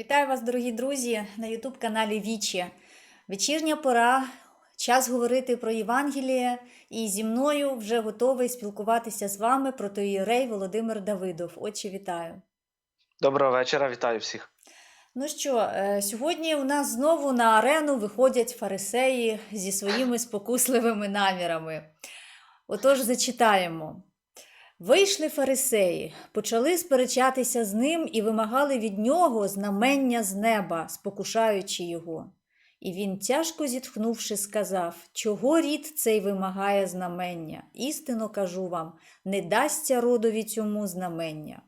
Вітаю вас, дорогі друзі, на Ютуб-каналі Вічі. Вечірня пора, час говорити про Євангеліє, і зі мною вже готовий спілкуватися з вами протоїрей Володимир Давидов. Отче, вітаю. Доброго вечора, вітаю всіх. Ну що, е, сьогодні у нас знову на арену виходять фарисеї зі своїми спокусливими намірами. Отож, зачитаємо. Вийшли фарисеї, почали сперечатися з ним і вимагали від нього знамення з неба, спокушаючи його. І він, тяжко зітхнувши, сказав: Чого рід цей вимагає знамення? Істинно кажу вам, не дасться родові цьому знамення.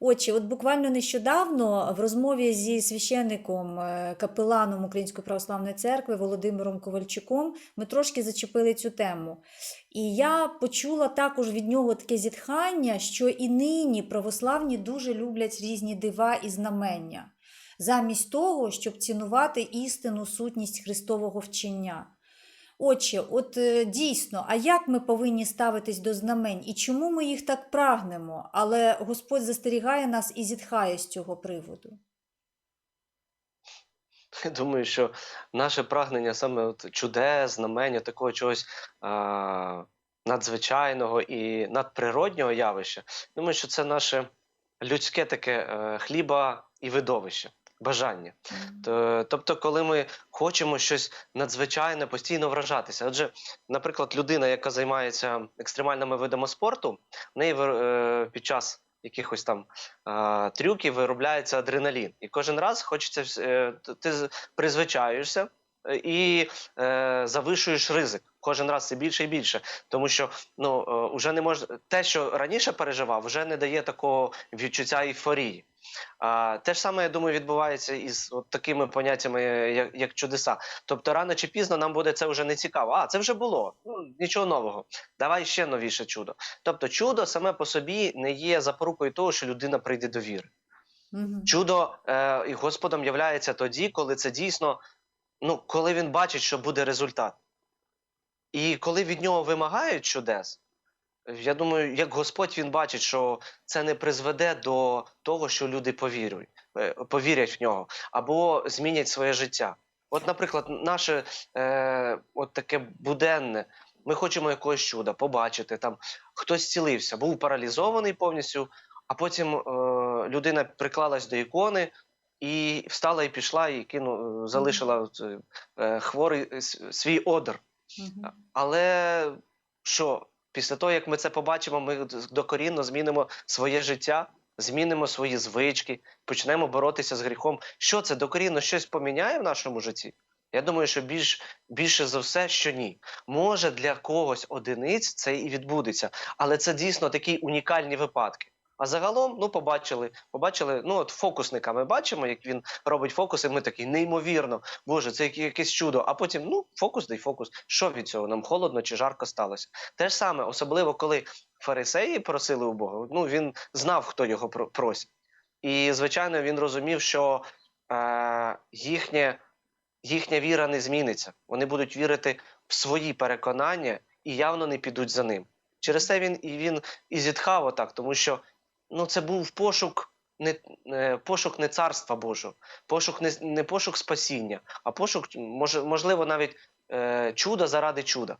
Отже, от буквально нещодавно в розмові зі священником, е, капеланом Української православної церкви Володимиром Ковальчуком ми трошки зачепили цю тему. І я почула також від нього таке зітхання, що і нині православні дуже люблять різні дива і знамення, замість того, щоб цінувати істинну сутність Христового вчення. Отче, от е, дійсно, а як ми повинні ставитись до знамень і чому ми їх так прагнемо? Але Господь застерігає нас і зітхає з цього приводу. Я думаю, що наше прагнення саме от чудес, знамення, такого чогось а, надзвичайного і надприроднього явища. Думаю, що це наше людське таке е, хліба і видовище, бажання. Тобто, коли ми хочемо щось надзвичайне, постійно вражатися. Отже, наприклад, людина, яка займається екстремальними видами спорту, в неї е, під час якихось там е, трюків виробляється адреналін. І кожен раз хочеться е, ти е, і е, завишуєш ризик. Кожен раз все більше і більше, тому що ну е, уже не мож... те, що раніше переживав, вже не дає такого відчуття ейфорії. А, те ж саме, я думаю, відбувається із от такими поняттями, як, як чудеса. Тобто, рано чи пізно нам буде це вже не цікаво. А це вже було. Ну нічого нового. Давай ще новіше чудо. Тобто, чудо саме по собі не є запорукою того, що людина прийде до віри. Чудо е, і Господом являється тоді, коли це дійсно, ну коли він бачить, що буде результат. І коли від нього вимагають чудес, я думаю, як Господь він бачить, що це не призведе до того, що люди повірять, е, повірять в нього або змінять своє життя. От, наприклад, наше е, от таке буденне. Ми хочемо якогось чуда побачити. Там хтось зцілився, був паралізований повністю, а потім е, людина приклалась до ікони і встала і пішла, і кину, залишила е, е, хворий е, свій одр. Але що, після того, як ми це побачимо, ми докорінно змінимо своє життя, змінимо свої звички, почнемо боротися з гріхом. Що це докорінно щось поміняє в нашому житті? Я думаю, що більш, більше за все, що ні. Може, для когось одиниць це і відбудеться, але це дійсно такі унікальні випадки. А загалом, ну, побачили, побачили, ну от фокусника ми бачимо, як він робить фокуси, ми такі неймовірно, Боже, це якесь чудо. А потім, ну, фокус да й фокус. Що від цього? Нам холодно чи жарко сталося? Те ж саме, особливо коли фарисеї просили у Бога, ну він знав, хто його просить. І, звичайно, він розумів, що е, їхнє, їхня віра не зміниться. Вони будуть вірити в свої переконання і явно не підуть за ним. Через це він і він і зітхав отак, тому що ну, це був пошук. Не е, пошук не царства Божого, пошук не, не пошук спасіння, а пошук, може, можливо, навіть е, чуда заради чуда.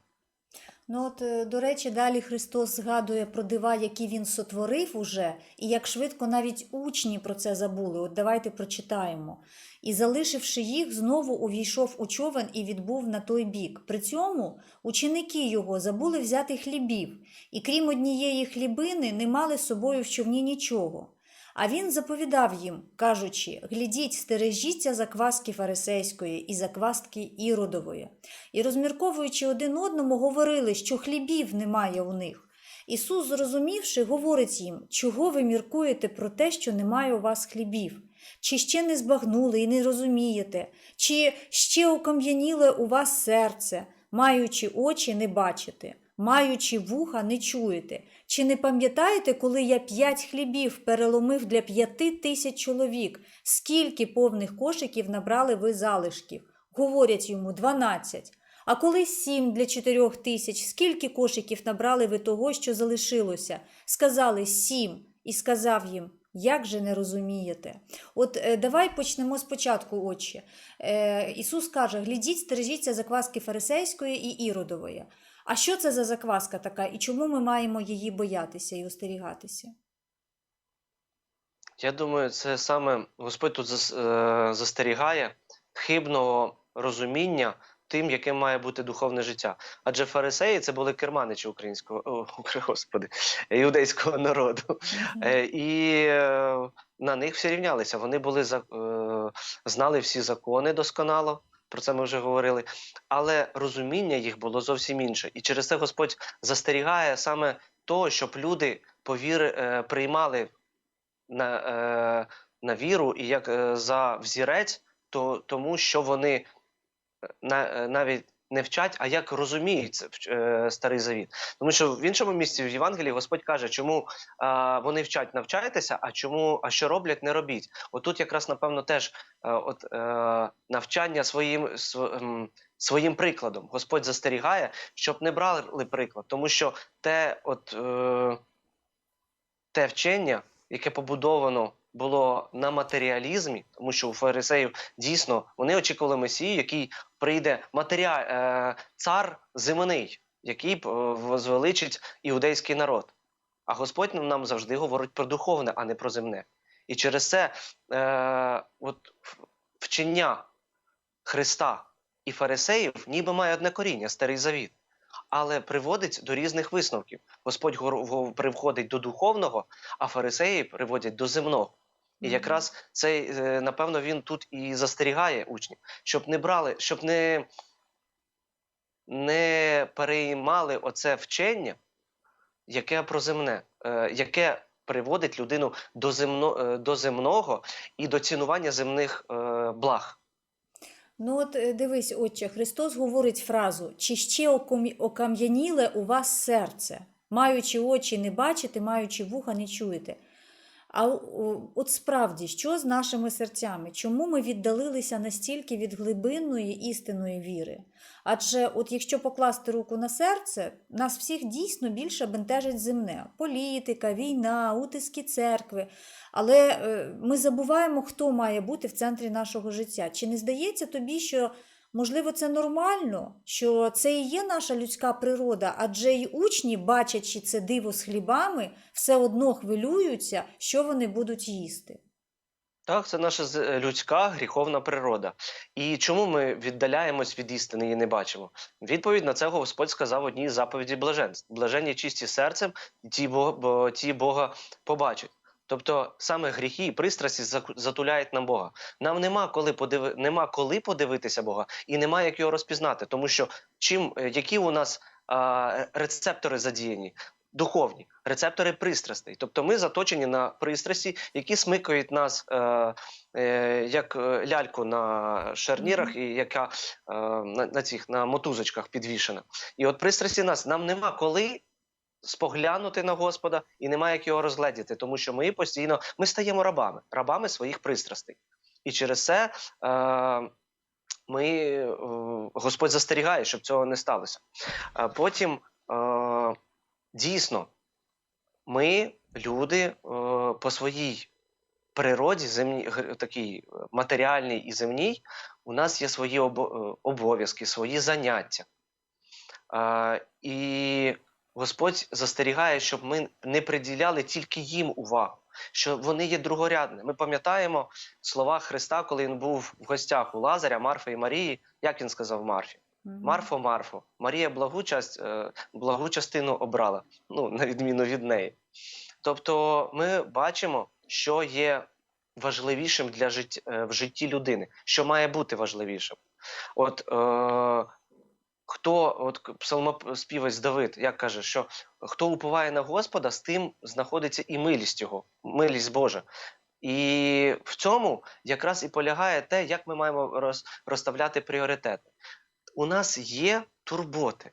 Ну от, е, до речі, далі Христос згадує про дива, які він сотворив уже, і як швидко навіть учні про це забули. От давайте прочитаємо. І, залишивши їх, знову увійшов у човен і відбув на той бік. При цьому ученики його забули взяти хлібів, і крім однієї хлібини, не мали з собою в човні нічого. А він заповідав їм, кажучи: глядіть, стережіться закваски фарисейської і закваски іродової. І, розмірковуючи один одному, говорили, що хлібів немає у них. Ісус, зрозумівши, говорить їм, чого ви міркуєте про те, що немає у вас хлібів? Чи ще не збагнули і не розумієте, чи ще окам'яніле у вас серце, маючи очі не бачите, маючи вуха не чуєте? Чи не пам'ятаєте, коли я п'ять хлібів переломив для п'яти тисяч чоловік? Скільки повних кошиків набрали ви залишків? Говорять йому дванадцять. А коли сім для чотирьох тисяч, скільки кошиків набрали ви того, що залишилося? Сказали сім, і сказав їм: Як же не розумієте? От е, давай почнемо спочатку, отче. Е, Ісус каже: глядіть, стережіться закваски фарисейської і іродової. А що це за закваска така, і чому ми маємо її боятися і остерігатися? Я думаю, це саме Господь тут е, застерігає хибного розуміння тим, яким має бути духовне життя. Адже фарисеї це були керманичі українського, о, господи, іудейського народу. Е, І е, на них всі рівнялися. Вони були знали всі закони досконало. Про це ми вже говорили, але розуміння їх було зовсім інше. І через це Господь застерігає саме того, щоб люди повіри, е, приймали на, е, на віру і як е, за взірець, то тому, що вони е, на, е, навіть не вчать, а як розуміють е, старий завіт. Тому що в іншому місці в Євангелії Господь каже, чому вони вчать, навчайтеся, а чому, а що роблять, не робіть. Отут якраз напевно теж е, от, е, навчання своїм, своїм прикладом. Господь застерігає, щоб не брали приклад, тому що те, от, те вчення, яке побудовано було на матеріалізмі, тому що у фарисеїв дійсно вони очікували Месію, який прийде матеріаль, е, цар земний, який е, возвеличить іудейський народ. А Господь нам- завжди говорить про духовне, а не про земне. І через це е, от, вчення Христа і фарисеїв ніби має одне коріння, старий завіт, але приводить до різних висновків. Господь приводить до духовного, а фарисеї приводять до земного. І якраз цей, е, напевно, він тут і застерігає учнів, щоб не брали, щоб не, не переймали оце вчення, яке про земне, е, яке приводить людину до, земно, е, до земного і до цінування земних благ. Ну от дивись, отче, Христос говорить фразу: чи ще окам'яніле у вас серце, маючи очі не бачите, маючи вуха не чуєте. А от справді, що з нашими серцями? Чому ми віддалилися настільки від глибинної істинної віри? Адже, от якщо покласти руку на серце, нас всіх дійсно більше бентежить земне: політика, війна, утиски церкви. Але е, ми забуваємо, хто має бути в центрі нашого життя. Чи не здається тобі, що можливо це нормально, що це і є наша людська природа, адже й учні, бачачи це диво з хлібами, все одно хвилюються, що вони будуть їсти. Так, це наша е, людська гріховна природа. І чому ми віддаляємось від істини і не бачимо? Відповідь на це Господь сказав одній заповіді блаженств: блаженні чисті серцем, ті Бога, бо ті Бога побачать. Тобто саме гріхи і пристрасті затуляють нам Бога. Нам нема коли подиви... нема коли подивитися Бога і нема як його розпізнати, тому що чим е, які у нас а, рецептори задіяні? Духовні рецептори пристрастей. Тобто ми заточені на пристрасті, які смикають нас е, е, як е, ляльку на шарнірах, і яка е, на, на цих на мотузочках підвішена. І от пристрасті нас нам нема коли споглянути на Господа і немає як його розгледіти, тому що ми постійно ми стаємо рабами, рабами своїх пристрастей. І через це е, ми, е, Господь застерігає, щоб цього не сталося. А потім е, дійсно ми, люди, е, по своїй природі, земній, гр- такій матеріальній і земній, у нас є свої е, обов'язки, свої заняття. Е, і Господь застерігає, щоб ми не приділяли тільки їм увагу, що вони є другорядними. Ми пам'ятаємо слова Христа, коли він був в гостях у Лазаря, Марфи і Марії. Як він сказав Марфі? Марфо, Марфо, Марія благу, часть, е, благу частину обрала, ну, на відміну від неї. Тобто ми бачимо, що є важливішим для життя, е, в житті людини, що має бути важливішим. От е, хто, от псалмоспівець Давид, як каже, що хто уповає на Господа, з тим знаходиться і милість його, милість Божа. І в цьому якраз і полягає те, як ми маємо роз, розставляти пріоритети. У нас є турботи,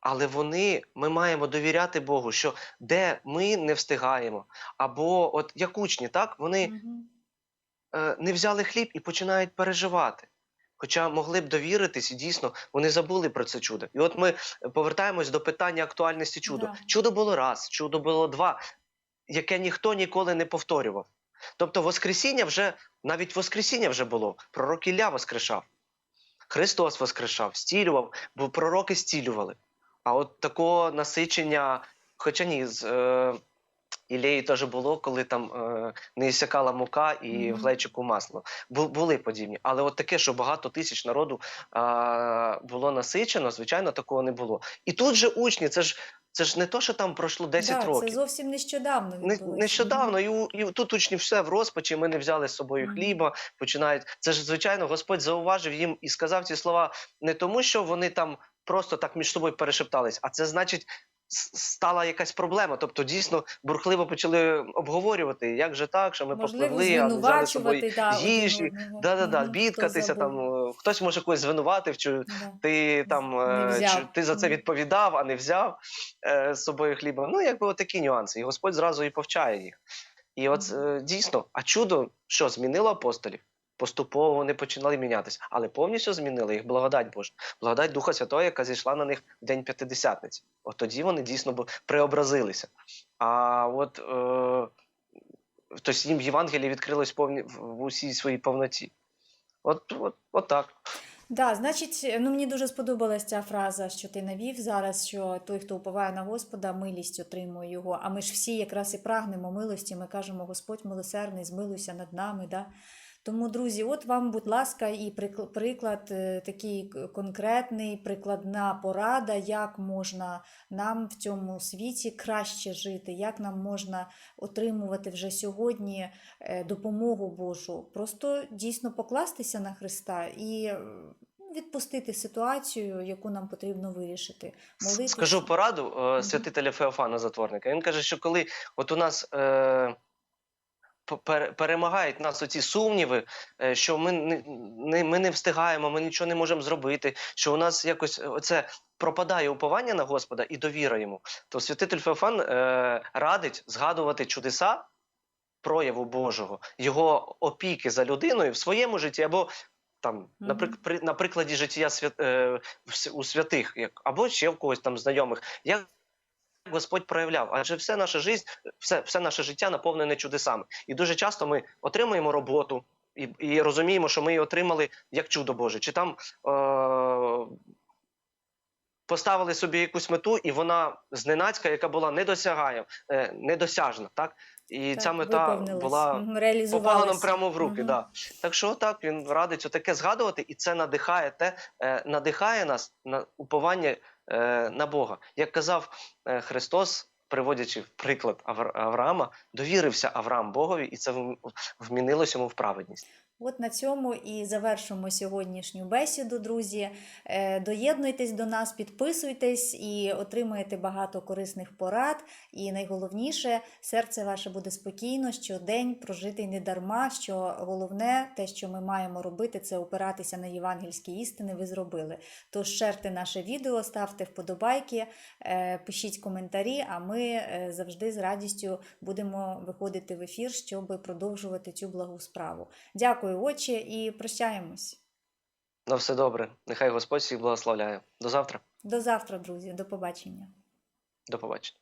але вони ми маємо довіряти Богу, що де ми не встигаємо, або от як учні, так вони Мгм. е, не взяли хліб і починають переживати. Хоча могли б довіритись, і дійсно вони забули про це чудо. І от ми повертаємось до питання актуальності чуда. Да. Чудо було раз, чудо було два. яке ніхто ніколи не повторював. Тобто, Воскресіння вже, навіть Воскресіння вже було. Пророк Ілля воскрешав. Христос воскрешав, стілював, бо пророки стілювали. А от такого насичення, хоча ні, з е, Ілеї теж було, коли там е, не іссякала мука і Мгм. в глечику масло. Бу, були подібні. Але от таке, що багато тисяч народу е, було насичено, звичайно, такого не було. І тут же учні, це ж, це ж не то, що там пройшло 10 да, років. Це зовсім нещодавно Не, нещодавно, і, у- і тут учні все в розпачі. Ми не взяли з собою хліба. Починають. Це ж звичайно, Господь зауважив їм і сказав ці слова не тому, що вони там просто так між собою перешептались, а це значить. Стала якась проблема, тобто дійсно бурхливо почали обговорювати, як же так, що ми попливли, а не взяли собою да, їжі, одного. да-да-да, бідкатися там. е, Хтось може когось звинуватив, чи Да. ти там е, чи ти за це відповідав, а не взяв е, з собою хліба. Ну, якби отакі нюанси. І Господь зразу і повчає їх. І от е, дійсно, а чудо що змінило апостолів? Поступово вони починали мінятися, але повністю змінили їх благодать Божа, благодать Духа Святого, яка зійшла на них в день п'ятидесятниці. От тоді вони дійсно преобразилися. А от е, тобто їм Євангеліє відкрилось повні, в, усій своїй повноті. От, от, от так. Да, значить, ну мені дуже сподобалась ця фраза, що ти навів зараз, що той, хто уповає на Господа, милість отримує його. А ми ж всі якраз і прагнемо милості. Ми кажемо, Господь милосердний, змилуйся над нами. Да? Тому, друзі, от вам, будь ласка, і прикл- приклад е, такий конкретний, прикладна порада, як можна нам в цьому світі краще жити, як нам можна отримувати вже сьогодні е, допомогу Божу. Просто дійсно покластися на Христа і е, відпустити ситуацію, яку нам потрібно вирішити. Молитися. Скажу пораду е, святителя Феофана Затворника. Він каже, що коли от у нас е, перемагають нас оці сумніви, е, що ми не, ми не встигаємо, ми нічого не можемо зробити, що у нас якось оце пропадає уповання на Господа і довіра йому, то святитель Феофан е, радить згадувати чудеса прояву Божого, його опіки за людиною в своєму житті або. Там, Мгм. наприк- при, на прикладі життя свят, е, у святих, як, або ще в когось там знайомих, як Господь проявляв. Адже все наше життя, все, все наше життя наповнене чудесами. І дуже часто ми отримуємо роботу і, і розуміємо, що ми її отримали як чудо Боже. Чи там е- поставили собі якусь мету, і вона зненацька, яка була недосягає, е, недосяжна. Так? І ця мета була попала нам прямо в руки. Мгм. Да. Так що так він радить таке згадувати, і це надихає те, е, надихає нас на уповання на Бога. Як казав е, Христос, приводячи в приклад Авр- Авраама, довірився Авраам Богові, і це вм- вмінилось йому в праведність. От на цьому і завершимо сьогоднішню бесіду, друзі. Е, Доєднуйтесь до нас, підписуйтесь і отримаєте багато корисних порад. І найголовніше, серце ваше буде спокійно, що день прожитий не дарма. Що головне, те, що ми маємо робити, це опиратися на євангельські істини. Ви зробили. Тож шерте наше відео, ставте вподобайки, е, пишіть коментарі. А ми е, завжди з радістю будемо виходити в ефір, щоб продовжувати цю благу справу. Дякую, отче, і прощаємось. На все добре. Нехай Господь всіх благословляє. До завтра. До завтра, друзі. До побачення. До побачення.